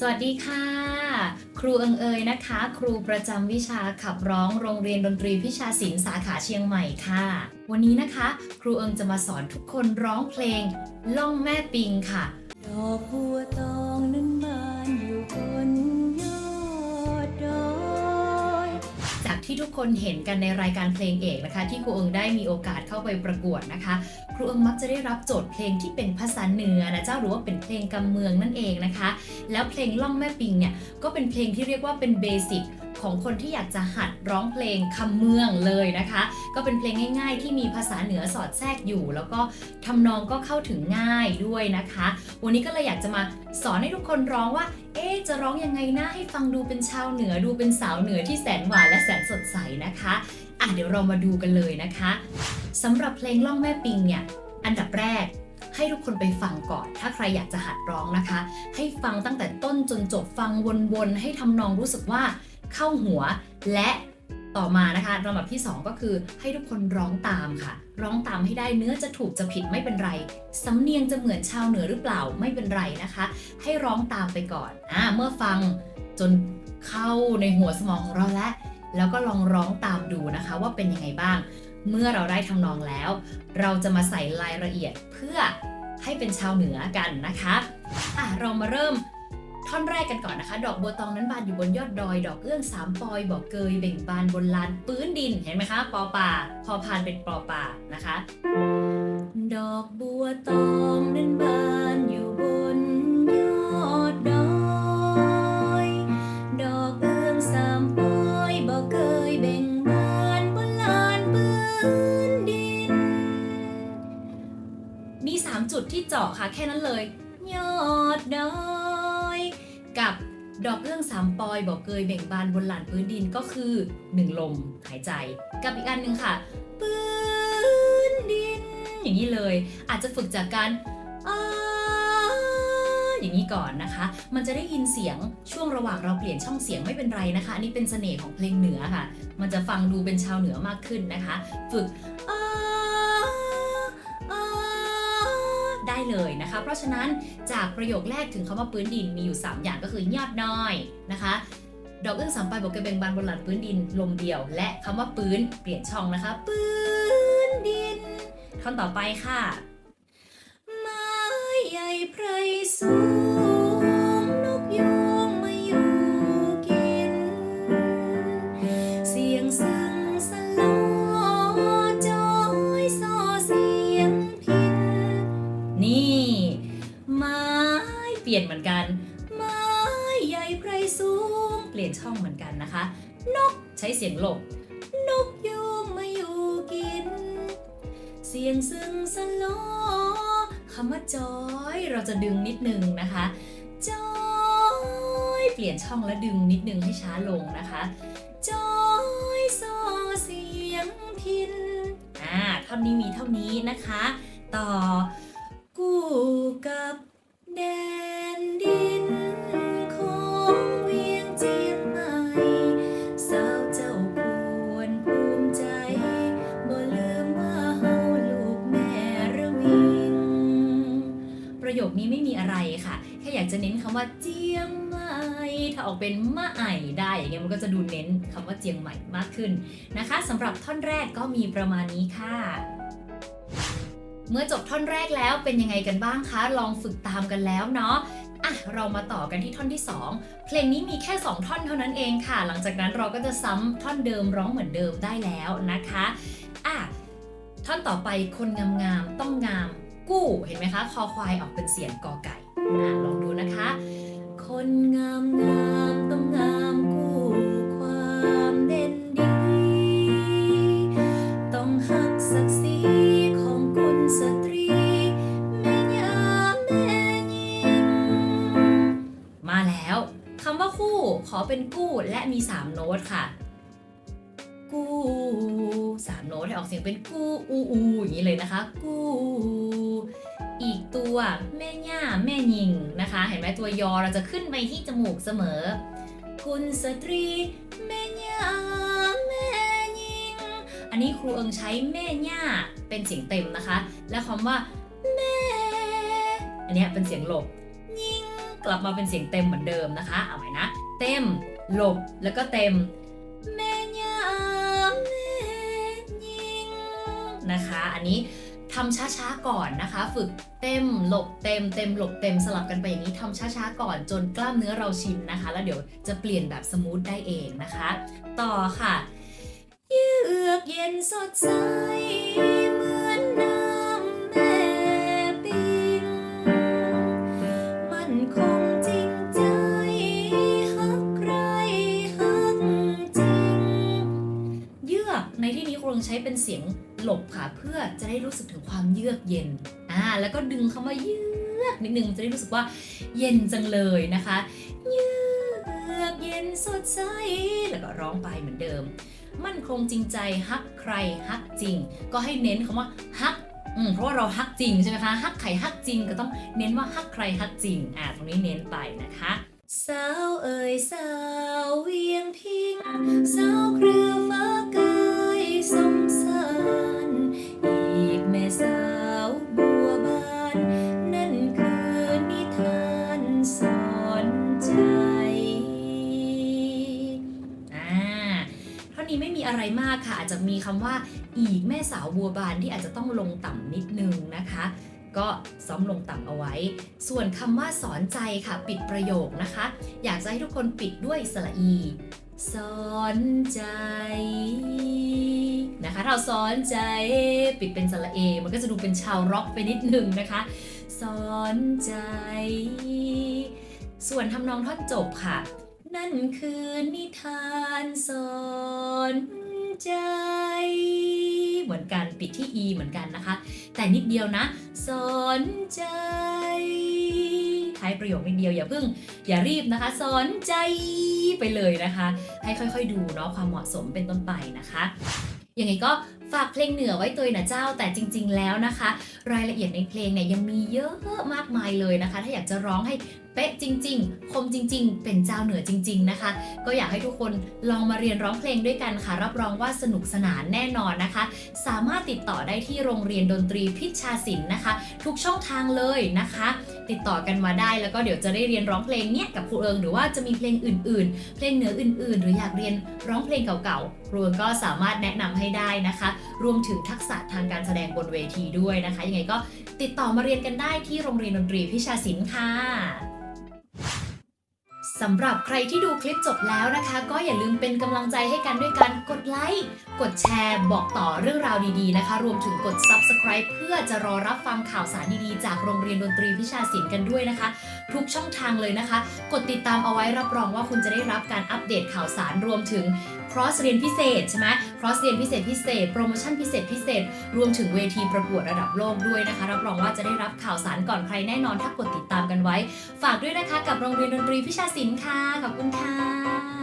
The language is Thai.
สวัสดีค่ะ ครูเอิงเอยนะคะ ครูประจำวิชาขับร้องโรงเรียนดนตรีพิชาศิลป์สาขาเชียงใหม่ค่ะ วันนี้นะคะ ครูเอิงจะมาสอนทุกคนร้องเพลง ล่องแม่ปิงค่ะ ดอกบัวตองนั้น ที่ทุกคนเห็นกันในรายการเพลงเอกนะคะ ที่ครูเอิงได้มีโอกาสเข้าไปประกวดนะคะ ครูเอิงมักจะได้รับโจทย์เพลงที่เป็นภาษาเหนือนะเจ้าหรือว่าเป็นเพลงกำเมืองนั่นเองนะคะ แล้วเพลงล่องแม่ปิงเนี่ยก็เป็นเพลงที่เรียกว่าเป็นเบสิก ของคนที่อยากจะหัดร้องเพลงคำเมืองเลยนะคะ ก็เป็นเพลงง่าย ๆ ที่มีภาษาเหนือสอดแทรกอยู่ แล้วก็ทำนองก็เข้าถึงง่ายด้วยนะคะ วันนี้ก็เลยอยากจะมาสอนให้ทุกคนร้องว่า เอ๊จะร้องยังไงนะให้ฟังดูเป็นชาวเหนือดูเป็นสาวเหนือที่แสนหวานและแสนสดใสนะคะอะเดี๋ยวเรามาดูกันเลยนะคะสำหรับเพลงล่องแม่ปิงเนี่ยอันดับแรกให้ทุกคนไปฟังก่อน ถ้าใครอยากจะหัดร้องนะคะ ให้ฟังตั้งแต่ต้นจนจบฟังวนๆ ให้ทำนองรู้สึกว่า เข้าหัว และต่อมานะคะลำดับที่ 2 ก็คือให้ทุกคนร้องตามค่ะ ร้องตามให้ได้เนื้อจะถูกจะผิดไม่เป็นไร สำเนียงจะเหมือนชาวเหนือหรือเปล่าไม่เป็นไรนะคะ ให้ร้องตามไปก่อนอ่าเมื่อฟังจนเข้าในหัวสมองของเราแล้วแล้วก็ลองร้องตามดูนะคะว่าเป็นยังไงบ้าง เมื่อเราได้ทำนองแล้ว เราจะมาใส่รายละเอียดเพื่อให้เป็นชาวเหนือกันนะคะอะเรามาเริ่ม ท่อนแรกกันก่อนนะคะ ดอกบัวตองนั้นบานอยู่บนยอดดอย ดอกเอื้องสามปอยบอกเกยเบ่งบานบนลานปื้นดินเห็นไหมคะปอป่า พอพานเป็นปอป่านะคะ ดอกบัวตองนั้นบานอยู่บนยอดดอยดอกเอื้องสามปอยบอกเคยเบ่งบานบนลานปืนดิน มี 3 จุดที่เจาะค่ะแค่นั้นเลย ยอดดอย ดอกเอื้องสามปอยบอกเกยเบ่งบานบนหลานพื้นดินก็คือ 1 ลมหายใจ กับอีกอันหนึ่งค่ะปื้นดิน อย่างนี้เลย อาจจะฝึกจากการอย่างนี้ก่อนนะคะ มันจะได้ยินเสียงช่วงระหว่างเราเปลี่ยนช่องเสียงไม่เป็นไรนะคะ อันนี้เป็นเสน่ห์ของเพลงเหนือค่ะ มันจะฟังดูเป็นชาวเหนือมากขึ้นนะคะ ฝึกอ้า ได้เลยนะคะ เพราะฉะนั้นจากประโยคแรกถึงคำว่าพื้นดินมีอยู่ 3 อย่างก็คือยอดน้อยนะคะดอกเอื้องสามปลายบอกกระเบงบานบนหลังพื้นดินลมเดียว และคำว่าปื้นเปลี่ยนช่องนะคะปื้นดินท่อนต่อไปค่ะ ไม้ใหญ่ไพรสูง ลี่ยนเหมือนกันไม้ใหญ่ไพรสูง เปลี่ยนช่องเหมือนกันนะคะ นกใช้เสียงหลบ นกยูงมาอยู่กิน เสียงซึ่งสลอคำว่าจอยเราจะดึงนิดนึงนะคะจอยเปลี่ยนช่องและดึงนิดนึงให้ช้าลงนะคะจอยซอเสียงพินอ่าท่อนนี้มีเท่านี้นะคะ ต่อกูกับแดน ดินของเวียงเจียงใหม่ สาวเจ้าควรภูมิใจ บ่ลืมว่าเฮาลูกแม่ระวิง ประโยคนี้ไม่มีอะไรค่ะ แค่อยากจะเน้นคำว่าเจียงใหม่ ถ้าออกเป็นมะไอได้อย่างเงี้ยมันก็จะดูเน้นคำว่าเจียงใหม่มากขึ้นนะคะสำหรับท่อนแรกก็มีประมาณนี้ค่ะเมื่อจบท่อนแรกแล้วเป็นยังไงกันบ้างคะ ลองฝึกตามกันแล้วเนาะ อะเรามาต่อกันที่ท่อนที่ 2 เพลงนี้มีแค่ 2 ท่อนเท่านั้นเองค่ะ หลังจากนั้นเราก็จะซ้ำท่อนเดิมร้องเหมือนเดิมได้แล้วนะคะอะท่อนต่อไปคนงามๆต้องงามกู้เห็นไหมคะ คอควายออกเป็นเสียงกอไก่อะลองดูนะคะ คนงามงามต้องงาม อเป็นกู้และมี 3 โน้ตค่ะ กู้สามโน้ตให้ออกเสียงเป็นกู้อูอูอย่างนี้เลยนะคะ กู้อีกตัวแม่ย่าแม่ยิงนะคะ เห็นไหมตัวยอเราจะขึ้นไปที่จมูกเสมอกุลสตรีแม่ย่าแม่หญิง อันนี้ครูเอิงใช้แม่ย่าเป็นเสียงเต็มนะคะ และคำว่าแม่อันนี้เป็นเสียงหลบหญิงกลับมาเป็นเสียงเต็มเหมือนเดิมนะคะ เอาใหม่นะ เต็ม หลบแล้วก็เต็มแม่ยาแม่ยิงนะคะ อันนี้ทำช้าๆก่อนนะคะ ฝึกเต็มหลบเต็มเต็มหลบเต็มสลับกันไปอย่างนี้ทำช้าๆก่อนจนกล้ามเนื้อเราชินนะคะ แล้วเดี๋ยวจะเปลี่ยนแบบสมูทได้เองนะคะ ต่อค่ะ เยือกเย็นสดใส ใช้เป็นเสียงหลบค่ะเพื่อจะได้รู้สึกถึงความเยือกเย็นอ่าแล้วก็ดึงคำว่าเยือกนิดนึงจะได้รู้สึกว่าเย็นจังเลยนะคะเยือกเย็นสดใสแล้วก็ร้องไปเหมือนเดิม มั่นคงจริงใจฮักใครฮักจริง ก็ให้เน้นคำว่าฮักอืมเพราะว่าเราฮักจริงใช่ไหมคะฮักใครฮักจริงก็ต้องเน้นว่าฮักใครฮักจริงอ่าตรงนี้เน้นไปนะคะสาว อะไรมากค่ะ อาจจะมีคำว่าอีกแม่สาวบัวบานที่อาจจะต้องลงต่ำนิดนึงนะคะ ก็ซ้อมลงต่ำเอาไว้ ส่วนคำว่าสอนใจค่ะปิดประโยคนะคะ อยากจะให้ทุกคนปิดด้วยสระอีสอนใจนะคะถ้าเราสอนใจปิดเป็นสระเอ มันก็จะดูเป็นชาวร็อกไปนิดนึงนะคะสอนใจ ส่วนทำนองท่อนจบค่ะ นั่นคือนิทานสอนใจ เหมือนกันปิดที่ e เหมือนกันนะคะ แต่นิดเดียวนะ สอนใจท้ายประโยคนิดเดียวอย่าเพิ่งอย่ารีบนะคะ สอนใจไปเลยนะคะ ให้ค่อยๆดูเนาะความเหมาะสมเป็นต้นไปนะคะยังไงก็ฝากเพลงเหนือไว้ตัวนะเจ้าแต่จริง ๆ แล้วนะคะ รายละเอียดในเพลงเนี่ยยังมีเยอะมากมายเลยนะคะ ถ้าอยากจะร้องให้ เป๊ะจริง ๆ คมจริง ๆ เป็นเจ้าเหนือจริง ๆ นะคะ ก็อยากให้ทุกคนลองมาเรียนร้องเพลงด้วยกันค่ะ รับรองว่าสนุกสนานแน่นอนนะคะ สามารถติดต่อได้ที่โรงเรียนดนตรีพิชชาศิลป์นะคะ ทุกช่องทางเลยนะคะ ติดต่อกันมาได้แล้วก็เดี๋ยวจะได้เรียนร้องเพลงเนี้ยกับครูเอิงหรือว่าจะมีเพลงอื่น ๆ เพลงเหนืออื่น ๆ หรืออยากเรียนร้องเพลงเก่าๆครูเอิงก็สามารถแนะนำให้ได้นะคะ รวมถึงทักษะทางการแสดงบนเวทีด้วยนะคะ ยังไงก็ติดต่อมาเรียนกันได้ที่โรงเรียนดนตรีพิชาศิลป์ค่ะ สำหรับใครที่ดูคลิปจบแล้วนะคะ ก็อย่าลืมเป็นกำลังใจให้กันด้วยการกดไลค์ กดแชร์ บอกต่อเรื่องราวดีๆนะคะ รวมถึงกด Subscribe เพื่อจะรอรับฟังข่าวสารดีๆ จากโรงเรียนดนตรีพิชาศิลป์กันด้วยนะคะ ทุกช่องทางเลยนะคะ กดติดตามเอาไว้รับรองว่าคุณจะได้รับการอัปเดตข่าวสารรวมถึง cross เรียนพิเศษใช่ไหม cross เรียนพิเศษพิเศษ โปรโมชั่นพิเศษพิเศษ รวมถึงเวทีประกวดระดับโลกด้วยนะคะ รับรองว่าจะได้รับข่าวสารก่อนใครแน่นอนถ้ากดติดตามกันไว้ ฝากด้วยนะคะกับโรงเรียนดนตรีพิชาศิลป์ค่ะ ขอบคุณค่ะ